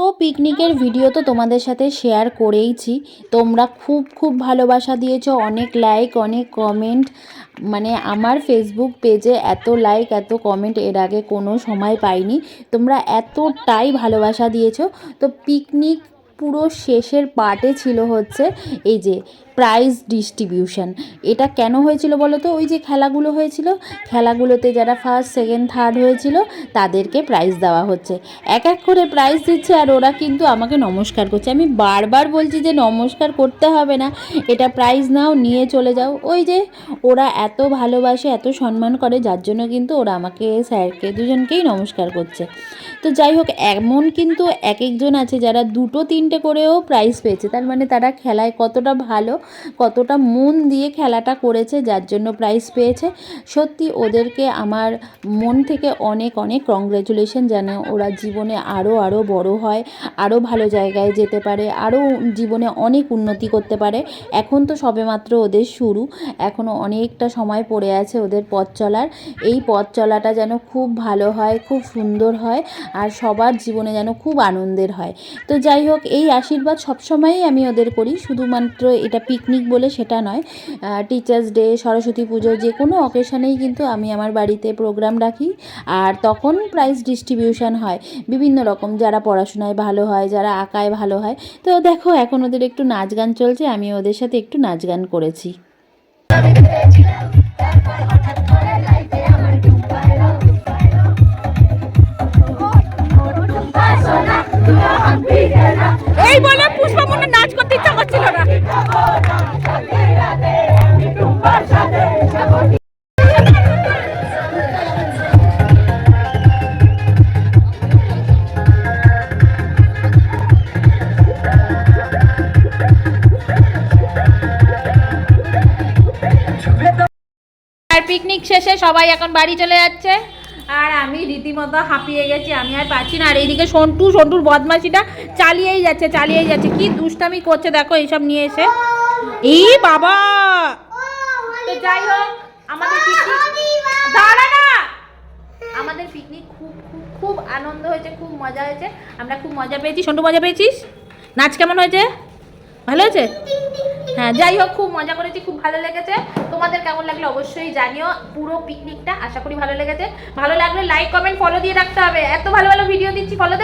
পুরো পিকনিকের ভিডিও তো তোমাদের সাথে শেয়ার করেইছি। তোমরা খুব খুব ভালোবাসা দিয়েছ, অনেক লাইক অনেক কমেন্ট মানে আমার ফেসবুক পেজে এত লাইক এত কমেন্ট এর আগে কোনো সময় পাইনি। তোমরা এতটাই ভালোবাসা দিয়েছ। তো পিকনিক পুরো শেষের পার্টে ছিল হচ্ছে এই যে প্রাইজ ডিস্ট্রিবিউশন এটা কেন হয়েছিল বলো তো ওই যে খেলাগুলো হয়েছিল, খেলাগুলোতে যারা ফার্স্ট সেকেন্ড থার্ড হয়েছিল, তাদেরকে প্রাইজ দেওয়া হচ্ছে। এক এক করে প্রাইজ দিচ্ছে আর ওরা কিন্তু আমাকে নমস্কার করছে। আমি বারবার বলছি যে নমস্কার করতে হবে না, এটা প্রাইজ নাও, নিয়ে চলে যাও। ওই যে ওরা এত ভালোবাসে, এত সম্মান করে, যার জন্য কিন্তু ওরা আমাকে, স্যারকে, দুজনকেই নমস্কার করছে। তো যাই হোক, এমন কিন্তু এক একজন আছে যারা দুটো, তিনটে করেও প্রাইজ পেয়েছে। তার মানে তারা খেলায় কতটা ভালো কতটা মন দিয়ে খেলাটা করেছে, যার জন্য প্রাইজ পেয়েছে। সত্যি ওদেরকে আমার মন থেকে অনেক অনেক কংগ্রেচুলেশন যেন ওরা জীবনে আরও আরও বড় হয় আরও ভালো জায়গায় যেতে পারে আরও জীবনে অনেক উন্নতি করতে পারে। এখন তো সবেমাত্র ওদের শুরু এখনও অনেকটা সময় পড়ে আছে ওদের পথ চলার। এই পথ চলাটা যেন খুব ভালো হয়, খুব সুন্দর হয়, আর সবার জীবনে যেন খুব আনন্দের হয়। তো যাই হোক, এই আশীর্বাদ সবসময়ই আমি ওদের করি, শুধুমাত্র এটা পিকনিক বলে সেটা নয়। টিচার্স ডে সরস্বতী পুজো যে কোনো অকেশনেই কিন্তু আমি আমার বাড়িতে প্রোগ্রাম রাখি। আর তখন প্রাইজ ডিস্ট্রিবিউশন হয়। বিভিন্ন রকম যারা পড়াশোনায় ভালো হয়, যারা আঁকায় ভালো হয়। তো দেখো, এখন ওদের একটু নাচ গান চলছে, আমি ওদের সাথে একটু নাচ গান করেছি। এই বলে আর পিকনিক শেষে সবাই এখন বাড়ি চলে যাচ্ছে। আর আমি রীতিমতো হাঁপিয়ে গেছি, আমি আর পারছি না। আর এইদিকে সন্টু, সন্টুর বদমাশিটা চালিয়েই যাচ্ছে চালিয়েই যাচ্ছে। কি দুষ্টামি করছে দেখো এইসব নিয়ে এসে। এই বাবা! তো যাই হোক, আমাদের দাঁড়া আমাদের পিকনিক খুব খুব খুব আনন্দ হয়েছে, খুব মজা হয়েছে। আমরা খুব মজা পেয়েছি। সন্টু, মজা পেয়েছিস? নাচ কেমন হয়েছে? ভালো হয়েছে? হ্যাঁ যাই হোক, খুব মজা করেছি, খুব ভালো লেগেছে। তোমাদের কেমন লাগল অবশ্যই জানিও। পুরো পিকনিকটা আশা করি ভালো লেগেছে। ভালো লাগলে লাইক কমেন্ট ফলো দিয়ে রাখতে হবে। এত ভালো ভালো ভিডিও দিচ্ছি ফলো